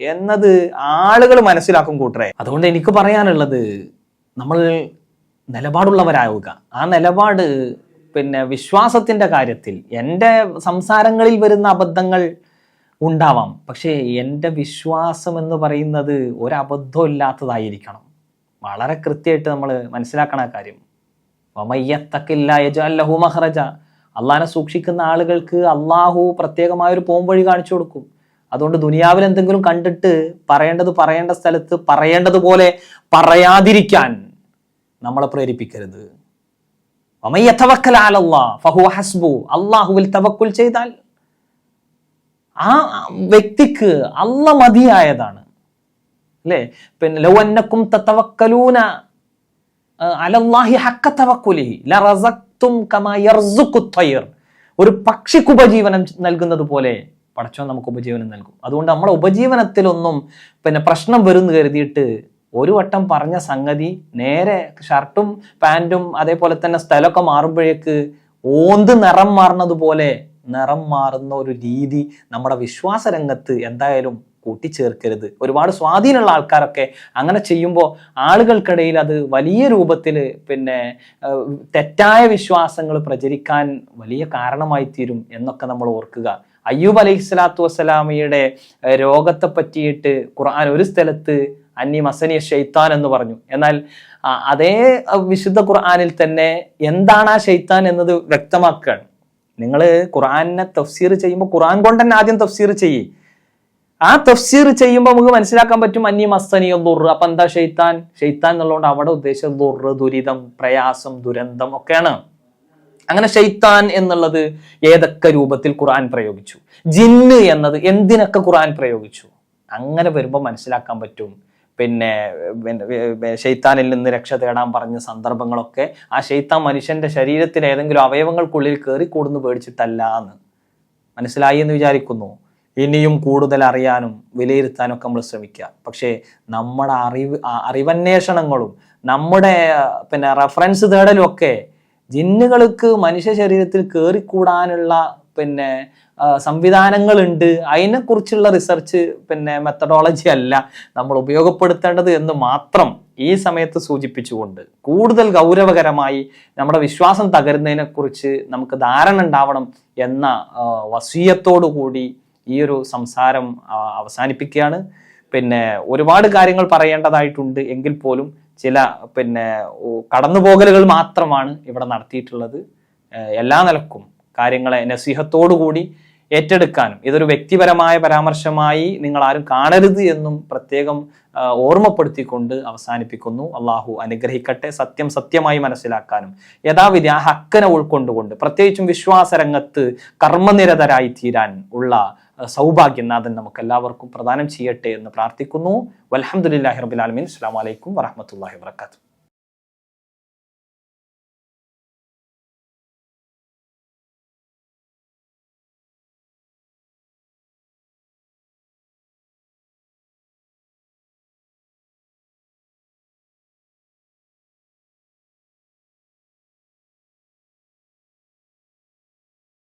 എന്നത് ആളുകൾ മനസ്സിലാക്കും കൂട്ടരെ. അതുകൊണ്ട് എനിക്ക് പറയാനുള്ളത് നമ്മൾ നിലപാടുള്ളവരാവുക. ആ നിലപാട് പിന്നെ വിശ്വാസത്തിന്റെ കാര്യത്തിൽ എന്റെ സംസാരങ്ങളിൽ വരുന്ന അബദ്ധങ്ങൾ ഉണ്ടാവാം. പക്ഷേ എന്റെ വിശ്വാസം എന്ന് പറയുന്നത് ഒരബദ്ധം ഇല്ലാത്തതായിരിക്കണം വളരെ കൃത്യമായിട്ട് നമ്മൾ മനസ്സിലാക്കണ കാര്യം. വമയ്യത്തക്കില്ല യജഅല്ലഹു മഹറജ. അള്ളാഹിനെ സൂക്ഷിക്കുന്ന ആളുകൾക്ക് അള്ളാഹു പ്രത്യേകമായൊരു പോംവഴി കാണിച്ചു കൊടുക്കും. അതുകൊണ്ട് ദുനിയാവിൽ എന്തെങ്കിലും കണ്ടിട്ട് പറയേണ്ടത് പറയേണ്ട സ്ഥലത്ത് പറയേണ്ടതുപോലെ പറയാതിരിക്കാൻ നമ്മളെ പ്രേരിപ്പിക്കരുത്. അള്ളാഹുവിൽ തവക്കുൽ ചെയ്താൽ ആ വ്യക്തിക്ക് അല്ല മതിയായതാണ്. അല്ലേ? പിന്നെ ലൗവന്നക്കും തവക്കലൂന അലല്ലാഹി ലറസക്തും ഒരു പക്ഷിക്ക് ഉപജീവനം നൽകുന്നത് പോലെ പടച്ചോൻ നമുക്ക് ഉപജീവനം നൽകും. അതുകൊണ്ട് നമ്മളെ ഉപജീവനത്തിലൊന്നും പിന്നെ പ്രശ്നം വരുന്നു കരുതിയിട്ട് ഒരു വട്ടം പറഞ്ഞ സംഗതി നേരെ ഷർട്ടും പാന്റും അതേപോലെ തന്നെ സ്ഥലമൊക്കെ മാറുമ്പോഴേക്ക് ഓന്ത് നിറം മാറുന്നതുപോലെ നിറം മാറുന്ന ഒരു രീതി നമ്മുടെ വിശ്വാസ രംഗത്ത് എന്തായാലും കൂട്ടിച്ചേർക്കരുത്. ഒരുപാട് സ്വാധീനമുള്ള ആൾക്കാരൊക്കെ അങ്ങനെ ചെയ്യുമ്പോൾ ആളുകൾക്കിടയിൽ അത് വലിയ രൂപത്തിൽ പിന്നെ തെറ്റായ വിശ്വാസങ്ങൾ പ്രചരിക്കാൻ വലിയ കാരണമായി തീരും എന്നൊക്കെ നമ്മൾ ഓർക്കുക. അയ്യൂബ് അലൈഹി സ്വലാത്തു വസ്സലാമയുടെ രോഗത്തെ പറ്റിയിട്ട് ഖുർആൻ ഒരു സ്ഥലത്ത് അന്നി മസനിയ ഷെയ്ത്താൻ എന്ന് പറഞ്ഞു. എന്നാൽ അതേ വിശുദ്ധ ഖുർആാനിൽ തന്നെ എന്താണ് ആ ഷെയ്ത്താൻ എന്നത് വ്യക്തമാക്കുകയാണ്. നിങ്ങൾ ഖുർആനെ തഫ്സീർ ചെയ്യുമ്പോൾ ഖുർആൻ കൊണ്ട് തന്നെ ആദ്യം തഫ്സീർ ചെയ്യേ. ആ തഫ്സീർ ചെയ്യുമ്പോൾ നമുക്ക് മനസ്സിലാക്കാൻ പറ്റും അന്യ മസ്തനിയ ദുർ. അപ്പൊ എന്താ ഷെയ്ത്താൻ ഷെയ്ത്താൻ എന്നുള്ളതുകൊണ്ട് അവിടെ ഉദ്ദേശം ദുർ ദുരിതം പ്രയാസം ദുരന്തം ഒക്കെയാണ്. അങ്ങനെ ഷെയ്ത്താൻ എന്നുള്ളത് ഏതൊക്കെ രൂപത്തിൽ ഖുർആൻ പ്രയോഗിച്ചു? ജിന്ന് എന്നത് എന്തിനൊക്കെ ഖുർആൻ പ്രയോഗിച്ചു? അങ്ങനെ വരുമ്പോൾ മനസ്സിലാക്കാൻ പറ്റും പിന്നെ ഷെയ്ത്താനിൽ നിന്ന് രക്ഷ തേടാൻ പറഞ്ഞ സന്ദർഭങ്ങളൊക്കെ ആ ഷെയ്ത്താൻ മനുഷ്യന്റെ ശരീരത്തിൽ ഏതെങ്കിലും അവയവങ്ങൾക്കുള്ളിൽ കയറി കൂടുന്നു പേടിച്ചിട്ടല്ല എന്ന് മനസ്സിലായി എന്ന് വിചാരിക്കുന്നു. ഇനിയും കൂടുതൽ അറിയാനും വിലയിരുത്താനും ഒക്കെ നമ്മൾ ശ്രമിക്കുക. പക്ഷേ നമ്മുടെ അറിവ് അറിവന്വേഷണങ്ങളും നമ്മുടെ പിന്നെ റെഫറൻസ് തേടലും ഒക്കെ ജിന്നുകൾക്ക് മനുഷ്യ ശരീരത്തിൽ കയറിക്കൂടാനുള്ള പിന്നെ സംവിധാനങ്ങളുണ്ട്. അതിനെക്കുറിച്ചുള്ള റിസർച്ച് പിന്നെ മെത്തഡോളജി അല്ല നമ്മൾ ഉപയോഗപ്പെടുത്തേണ്ടത് എന്ന് മാത്രം ഈ സമയത്ത് സൂചിപ്പിച്ചുകൊണ്ട് കൂടുതൽ ഗൗരവകരമായി നമ്മുടെ വിശ്വാസം തകരുന്നതിനെക്കുറിച്ച് നമുക്ക് ധാരണ ഉണ്ടാവണം എന്ന വസീയത്തോടു കൂടി ഈ ഒരു സംസാരം അവസാനിപ്പിക്കുകയാണ്. പിന്നെ ഒരുപാട് കാര്യങ്ങൾ പറയേണ്ടതായിട്ടുണ്ട് എങ്കിൽ പോലും ചില പിന്നെ കടന്നുപോകലുകൾ മാത്രമാണ് ഇവിടെ നടത്തിയിട്ടുള്ളത്. എല്ലാ നിലക്കും കാര്യങ്ങളെ നസീഹത്തോടു കൂടി ഏറ്റെടുക്കാനും. ഇതൊരു വ്യക്തിപരമായ പരാമർശമായി നിങ്ങൾ ആരും കാണരുത് എന്നും പ്രത്യേകം ഓർമ്മപ്പെടുത്തിക്കൊണ്ട് അവസാനിപ്പിക്കുന്നു. അള്ളാഹു അനുഗ്രഹിക്കട്ടെ. സത്യം സത്യമായി മനസ്സിലാക്കാനും. യഥാവിധി ആ ഹക്കനെ ഉൾക്കൊണ്ടുകൊണ്ട് പ്രത്യേകിച്ചും വിശ്വാസരംഗത്ത് കർമ്മനിരതരായി തീരാൻ ഉള്ള സൗഭാഗ്യം നാഥൻ നമുക്ക് എല്ലാവർക്കും പ്രദാനം ചെയ്യട്ടെ എന്ന് പ്രാർത്ഥിക്കുന്നു. വലഹമുല്ലാഹി റബുലാലമീൻ അസ്സാം വലൈക്കും വറഹമത്തല്ലാഹി വാത്തു